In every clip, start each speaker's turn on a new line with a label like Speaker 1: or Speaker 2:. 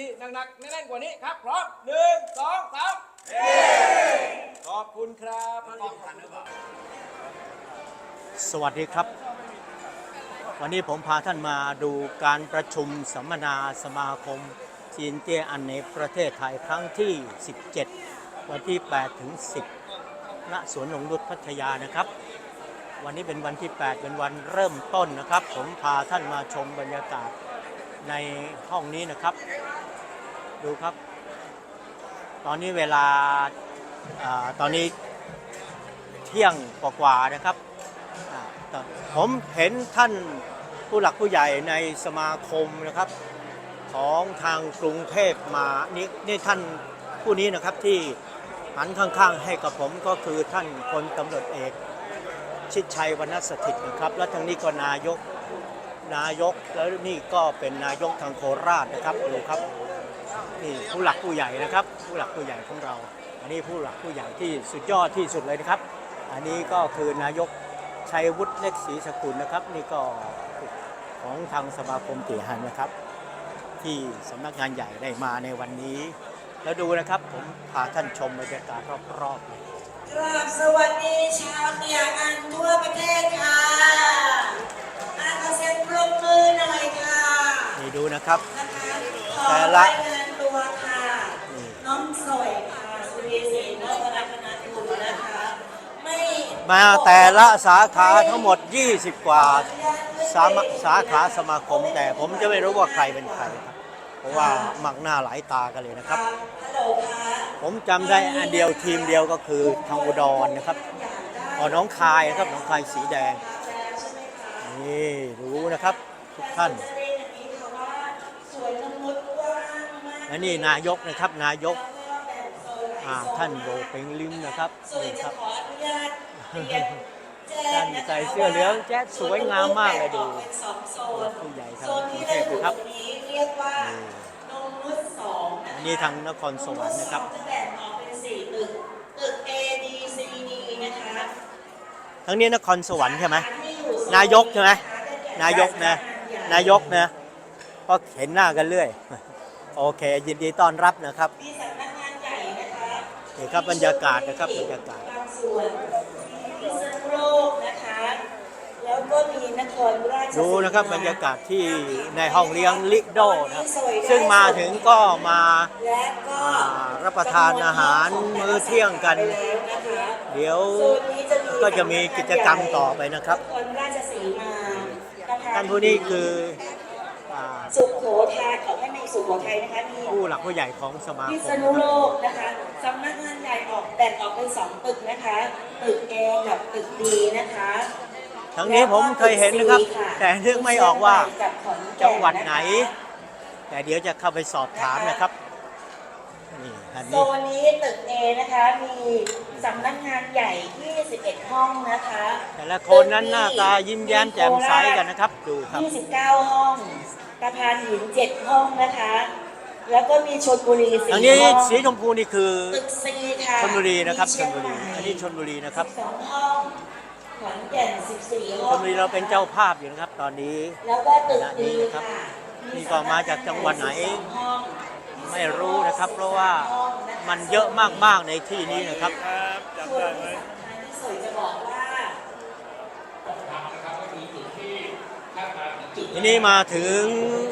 Speaker 1: ทีหนักๆแน่นๆกว่านี้ครับ พร้อมหนึ่งสองสามขอบคุณครับ
Speaker 2: สวัสดีครับ วันนี้ผมพาท่านมาดูการประชุมสัมมนาสมาคมจีนเตี้ยอันในประเทศไทยครั้งที่ 17 วันที่ 8 ถึง 10 ณ สวนหนงนุชพัทยานะครับ วันนี้เป็นวันที่ 8 เป็นวันเริ่มต้นนะครับ ผมพาท่านมาชมบรรยากาศในห้องนี้นะครับ ดูครับ ตอนนี้เวลาอตอนนี้เที่ยงกว่าๆนะครับ ผมเห็นท่านผู้หลักผู้ใหญ่ในสมาคมนะครับ ของทางกรุงเทพมานี่นี่ท่านผู้นี้นะครับที่หันข้างๆให้กับผมก็คือท่านพลตำรวจเอก ชิดชัยวรรณสถิตนะครับ และทางนี้ก็นายกนายกแล้วนี่ก็เป็นนายกทางโคราชนะครับดูครับ นี่ผู้หลักผู้ใหญ่นะครับ ผู้หลักผู้ใหญ่ของเรา อันนี้ผู้หลักผู้ใหญ่ที่สุดยอดที่สุดเลยนะครับ อันนี้ก็คือนายกชัยวุฒิเล็กศรีสกุลนะครับ นี่ก็ของทางสมาคมเตีหันนะครับ ที่สำนักงานใหญ่ได้มาในวันนี้ แล้วดูนะครับผมพาท่านชมบรรยากาศรอบๆเลย
Speaker 3: กราบสวัสดีชาวเมียอันทั่วประเทศค่ะอาขอเสียงปรบมือหน่อยค่ะ
Speaker 2: นี่ดูนะครับ
Speaker 3: นะคะขอ
Speaker 2: แต่ละ
Speaker 3: รายงานตัวค่ะ
Speaker 2: นี่
Speaker 3: น้องสอยค่ะสุรีศรีนวรัตนกุลนะคะ ไม่
Speaker 2: มาแต่ละสาขาทั้งหมด 20 กว่าสาสาขาสมาคม แต่ผมจะไม่รู้ว่าใครเป็นใครครับ เพราะว่ามักหน้าหลายตากันเลยนะครับ ผมจำได้อันเดียวทีมเดียวก็คือทางอุดรนะครับอ๋อน้องคายนะครับน้องคายสีแดงนี่รู้นะครับทุกท่าน
Speaker 3: จะเรียนอย่างนี้ค่ะว่าสวนางมาก
Speaker 2: และนี่นายกนะครับนายกท่านโบเป็งลิมนะครับ
Speaker 3: ส่วน
Speaker 2: นี่ครับ
Speaker 3: ขออนุญาตเรียนแจ้
Speaker 2: ท่างน
Speaker 3: นะคะ
Speaker 2: ใส่เสื้อเหลืองแจ๊ดสวยงามมากเลยดู
Speaker 3: เป็นสองโซน
Speaker 2: ผู้ใหญ่ทาง
Speaker 3: โซน
Speaker 2: กรุ
Speaker 3: ที่
Speaker 2: งเท
Speaker 3: ได้
Speaker 2: พ
Speaker 3: ถูก
Speaker 2: นะครับ
Speaker 3: นี้เรียกว่านงนุษย์สองะคะ
Speaker 2: อันนี้ทางนครสวรรค์นะครับ
Speaker 3: จะแบ่งออกเป็นสี่ตึกตึก A B C D นะคะ
Speaker 2: ทั้งนี้นครสวรรค์ใช่ไหม
Speaker 3: ที่อยู่โซ
Speaker 2: นายกใช่ไหม
Speaker 3: ได้แก่
Speaker 2: นายกนะนายกนะเพราะเห็นหน้ากันเรื่อย โอเค ยินดีต้อนรับนะครับ
Speaker 3: มีสำนักงานใหญ่นะคะ
Speaker 2: นี่ครับบรรยากาศนะครับบรรยากาศ
Speaker 3: บางส่วนพิ ษณุโลกนะคะ แล้วก็มีนครราชสีมา
Speaker 2: ดูนะครับบรรยากาศที่ในห้องเลี้ยงลิโดนะครับซึ่งมาถึงก็มา
Speaker 3: และก็
Speaker 2: อ่ารับประทานอาหารมื้อเที่ยงกัน
Speaker 3: ไปแล้วนะคะ
Speaker 2: เดี๋ยว
Speaker 3: โซนนี้จะมี
Speaker 2: ก็จะมีกิจกรรมต่อไปนะครับ
Speaker 3: นครราชสีมาประธ
Speaker 2: ท่านผู้นี้คืออ่า
Speaker 3: สุโขทัยขอให้มี สุโขทัยนะคะมี
Speaker 2: ผู้หลักผู้ใหญ่ของสมา
Speaker 3: พิ
Speaker 2: ค
Speaker 3: ษ
Speaker 2: ม
Speaker 3: ณุโลกนะคะสำนักงานใหญ่ออกแบ่งออกเป็นสองตึกนะคะตึก A กับตึก D นะคะ
Speaker 2: ทั้งนี้ผมเคยเห็นนะครับ แต่นึกไม่ออกว่า
Speaker 3: กับขอนแก่นนะคะ
Speaker 2: จังหวัดไหน แต่เดี๋ยวจะเข้าไปสอบถามนะครับนี่อัน
Speaker 3: โซ
Speaker 2: นี้
Speaker 3: นนี้ตึก A นะคะมีสำนักงานใหญ่ 21 ห้องนะคะ
Speaker 2: แต่ละคนนั้นหน้าตายิ้มแย้มแจ่มใสกันนะครับ ดูครับ
Speaker 3: 29 ห้อง ตะพานหิน7ห้องนะคะ แล้วก็มีชนบุรี
Speaker 2: อัน
Speaker 3: 4
Speaker 2: นี้
Speaker 3: ห้อง
Speaker 2: สีชมพูนี่คือ
Speaker 3: ตึก C ค่ะ
Speaker 2: ชนบุรีนะครับช
Speaker 3: มี
Speaker 2: น
Speaker 3: เชียง
Speaker 2: บุรี
Speaker 3: ใหม่
Speaker 2: อันนี้ชนบุรีนะครับ
Speaker 3: 12ห้องขอนแก่น14ห้
Speaker 2: ช
Speaker 3: อง
Speaker 2: นบุรีเราเป็นเจ้าภาพอยู่นะครับตอนนี้
Speaker 3: แล้วก็ตึก
Speaker 2: ขณะ
Speaker 3: ดี
Speaker 2: นี้นะครับ
Speaker 3: ค่ะ
Speaker 2: นี่ก็มาจากจังหวัดไหน
Speaker 3: 12ห้อง
Speaker 2: ไม่รู้นะครับ เพราะว่ามันเยอะมากๆในที่นี้นะครับ
Speaker 3: ส่วนที่สำคัญที่สุดจะบอกว่า
Speaker 2: ทีนี้มาถึง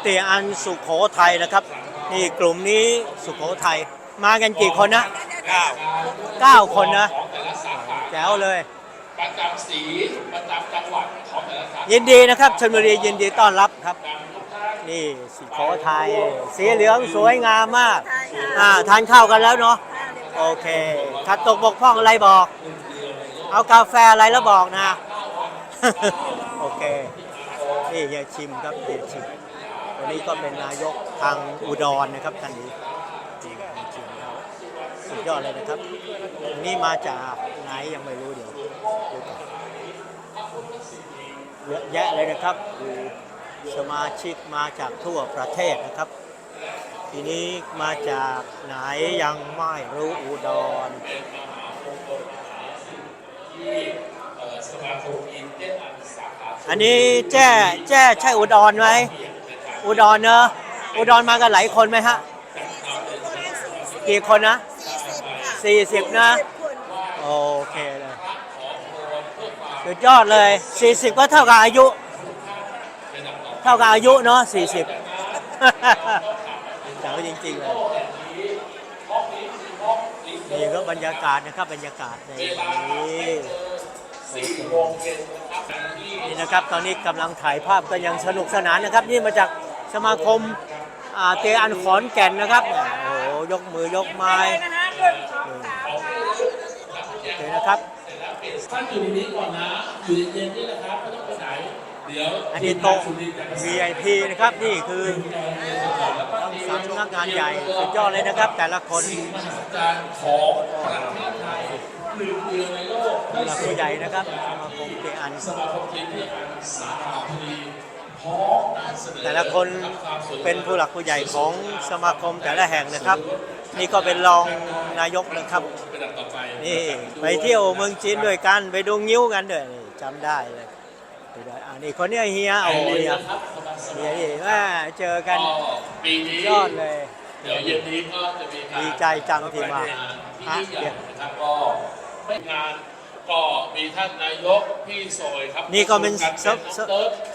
Speaker 2: เตียอันสุขโขทัยนะครับ นี่กลุ่มนี้สุขโขทัยมากันกี่คนนะเก้าเก้าคนนะแจ๋วเลย
Speaker 4: ประจำสีประจำจังหวัดของแต่ละสาขา
Speaker 2: ยินดีนะครับชลบุรียินดีต้อนรับครับ นี่สุโขทัยสีเหลืองสวยงามมากอ่าทานข้าวกันแล้วเนาะโอเคขัดตกบกพร่องอะไรบอก เอากาแฟอะไรแล้วบอกนะโอเค นี่เฮียชิมครับเฮียชิมวันนี้ก็เป็นนายกทางอุดรนะครับท่านนี้จริงจริงครับสุดยอดเลยนะครับวันนี้มาจากไหนยังไม่รู้เดี๋ยวดูก่อนเยอะแยะเลยนะครับคือสมาชิกมาจากทั่วประเทศนะครับ ทีนี้มาจากไหนยังไม่รู้อุดร
Speaker 4: สมาคมอินเดียนอันสาขา
Speaker 2: อันนี้แจ้แจ้ใช่อุดรไหมอุดรเนอะอุดรมากันหลายคนไหมฮะกี่คนนะสี่สิบนะโอเคเลยสุดยอดเลยสี่สิบก็เท่ากับอายุ เท่ากับอายุเนาะสี่สิบเจ๋งจริงๆเลยนี่ก็บรรยากาศนะครับบรรยากาศในวันนี้ นี่นะครับตอนนี้กำลังถ่ายภาพกันอย่างสนุกสนานนะครับ นี่มาจากสมาคมอ่าเตอันขอนแก่นนะครับโอ้โหยกมือยกไม้โอเคนะครับ
Speaker 4: ท่านอยู่ในนี้ก่อนนะอยู่เย็นๆนี่นะครับไม่ต้องไปไหนเดี๋ยว
Speaker 2: อันนี้โต๊ะ VIP นะครับนี่คือทั้งสำนักงานใหญ่สุดยอดเลยนะครับ แต่ละคน
Speaker 4: มหัศจรรย์ของประเทศไทย หนึ่งเดียวในโลก
Speaker 2: ผู้หลักผู้ใหญ่นะครับสมาคมเตอัน
Speaker 4: สมาคมทีมที่อันสาขาพอดีพร้อมนำเสนอ
Speaker 2: แต่ละคนเป็นผู้หลักผู้ใหญ่ของสมาคมแต่ละแห่งนะครับ นี่ก็เป็นรองนายกนะครับ
Speaker 4: เป็นอันต่อไป
Speaker 2: นี่ไปเที่ยวเมืองจีนด้วยกันไปดูงิ้วกันด้วยนี่จำได้เลยดูได้อ่านี่คนเนี้ยเฮียโอ้เฮียเฮียนี่แม่เจอกัน
Speaker 4: ก็ปีนี้
Speaker 2: ยอดเลย
Speaker 4: เดี๋ยวเย็นนี้ก็จะมีการ
Speaker 2: ดีใจจังที่มา
Speaker 4: ที่ยิ่งใหญ่นะครับก็ไม่ งานก็มีท่านนายกพี่โซยครับ
Speaker 2: นี่ก็เป็นสส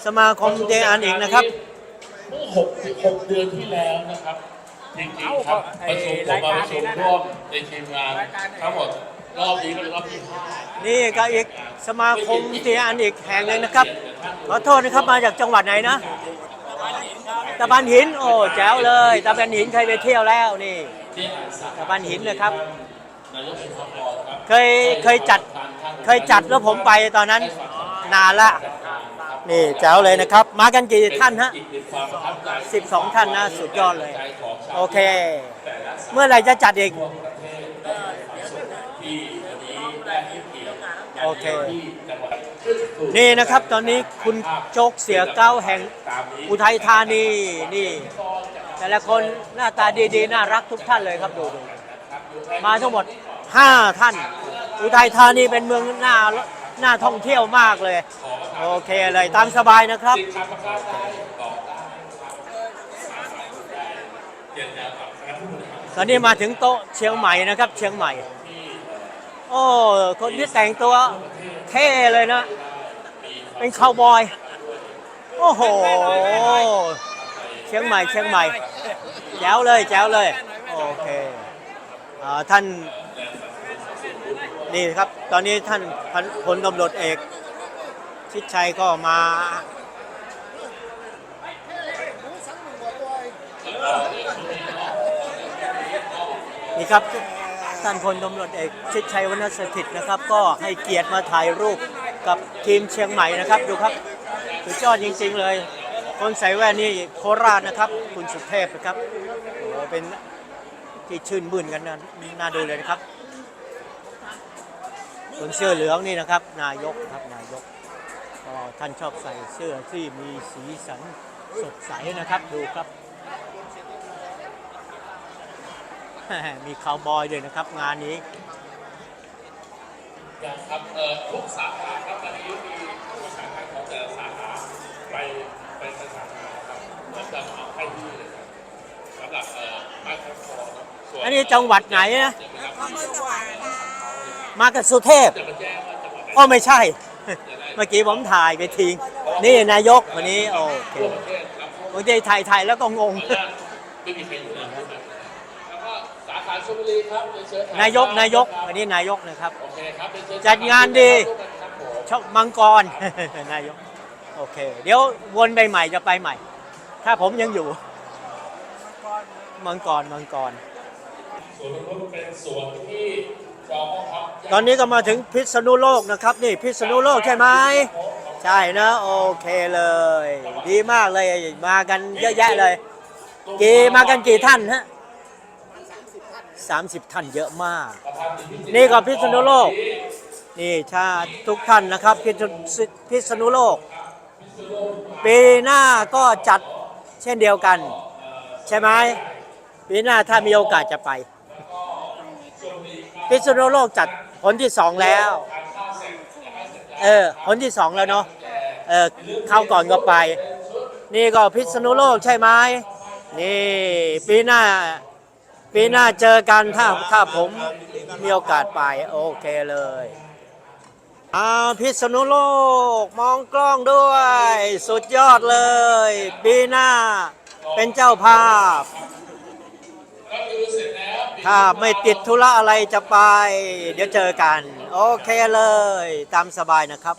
Speaker 2: สมาคมเตอันอีกนะครับ
Speaker 4: เมื่อหกหกเดือนที่แล้วนะครับจริงๆครับประชุมผมมาประชุมร่วมในทีมงานทั้งหมดรอบนี้เป็นรอบที่ห้า
Speaker 2: นี่ก็อีกสมาคมเตอันอีกแห่งหนึ่งนะครับ ขอโทษนะครับมาจากจังหวัดไหนนะตะบันหินโอ้แจ๋วเลยตะบันหินเคยไปเที่ยวแล้วนี่
Speaker 4: ที่อ่านสาร
Speaker 2: ตะบันหินเลยครับ
Speaker 4: นายกสุภพรครับ
Speaker 2: เคยเคยจัดเคยจัดแล้วผมไปตอนนั้นนานละนี่แจ๋วเลยนะครับ มากันกี่ท่านฮะ
Speaker 4: อีกหนึ่งความประทับใจ
Speaker 2: 12 ท่านนะสุดยอดเลย โอเค เมื่อไหร่จะจัดอีกโอเค
Speaker 4: นี่
Speaker 2: นะครับตอนนี้คุณโจกเสียเก้าแห่งอุทัยธานีนี่ แต่ละคนหน้าตาดีๆ น่ารักทุกท่านเลยครับดูดู มาทั้งหมด 5 ท่าน อุทัยธานีเป็นเมืองหน่าหน่าท่องเที่ยวมากเลย โอเคเลยตามสบายนะครับ
Speaker 4: ตอนนี้
Speaker 2: มาถึงโต๊ะเชียงใหม่นะครับ เชียงใหม่ โอ้คนที่แต่งตัวเท่เลยนะ เป็นคาวบอย โอ้โห เชียงใหม่ เชียงใหม่ แจ๋วเลย แจ๋วเลย ท่านนี่ครับ ตอนนี้ท่านพลตำรวจเอก ชิดชัยก็มานี่ครับท่านพลตำรวจเอกชิดชัยวรรณสถิตนะครับ ก็ให้เกียรติมาถ่ายรูปกับทีมเชียงใหม่นะครับ ดูครับสุดยอดจริง ๆ เลย คนใส่แว่นนี่โคราชนะครับ คุณสุเทพนะครับโอ้เป็น ที่ชื่นมื่นกันนะน่าดูเลยนะครับคนเสื้อเหลืองนี่นะครับ นายกครับนายกท่านชอบใส่เสื้อที่มีสีสันสดใสนะครับดูครับมีคาวบอยด้วยนะครับ งานนี้
Speaker 4: ครับเอ่อทุกสาขาครับตอนนี้มีผู้สาขาของแต่ละสาขาไปไปสาขาครับแล้วจะเอาให้ที่เลยครับสำหรับเอ่อไม้คอนคอเนาะส่วน
Speaker 2: อันนี้จังหวัดไหนนะ
Speaker 4: จะไปรับ
Speaker 2: มากับสุเทพ
Speaker 4: จะมาแจ้งว่าจังหวัดไหน
Speaker 2: อ๋อไม่ใช่ เมื่อกี้ผมถ่ายไปทิ้ง นี่นายกวันนี้ โอเค
Speaker 4: ทั่วประเทศครับ
Speaker 2: ผมจะถ่ายถ่ายแล้วก็งง
Speaker 4: ไม่มีใครอยู่ในนั้นแล้วก็สาขาชลบุรีครับเรียนเชิญถ่
Speaker 2: นายกนายกวันนี้นายกนะครับ
Speaker 4: โอเคครับเรียนเชิญ
Speaker 2: จัดงานดี
Speaker 4: ครับผม
Speaker 2: ชอบมังกรนายก โอเค เดี๋ยววนไปใหม่จะไปใหม่ ถ้าผมยังอยู่ มังกร มังกร
Speaker 4: ส่ วนตรงนู้นเป็นสวนที่จองห้องพัก
Speaker 2: ตอนนี้ก็มาถึงพิษณุโลกนะครับ นี่พิษณุโลกใช่ไหมใช่นะโอเคเลย ดีมากเลยมากันเยอะแยะเลย กี่มากันกี่ท่านฮะสามสิบท่านเยอะมาก นี่ก็พิษณุโลก นี่ชาทุกท่านนะครับพิษณุพิษณุโลก ปีหน้าก็จัดเช่นเดียวกัน ใช่ไหมปีหน้าถ้ามีโอกาสจะไป พิษณุโลกจัดผลที่สองแล้ว เออผลที่สองแล้วเนาะเออเข้าก่อนก็ไป นี่ก็พิษณุโลกใช่ไหมนี่ปีหน้าปีหน้าเจอกันถ้าถ้าผมมีโอกาสไปโอเคเลยอ้าพิษณุโลกมองกล้องด้วย สุดยอดเลย ปีหน้าเป็นเจ้าภาพ ถ้าไม่ติดธุระอะไรจะไป เดี๋ยวเจอกัน โอเคเลย ตามสบายนะครับ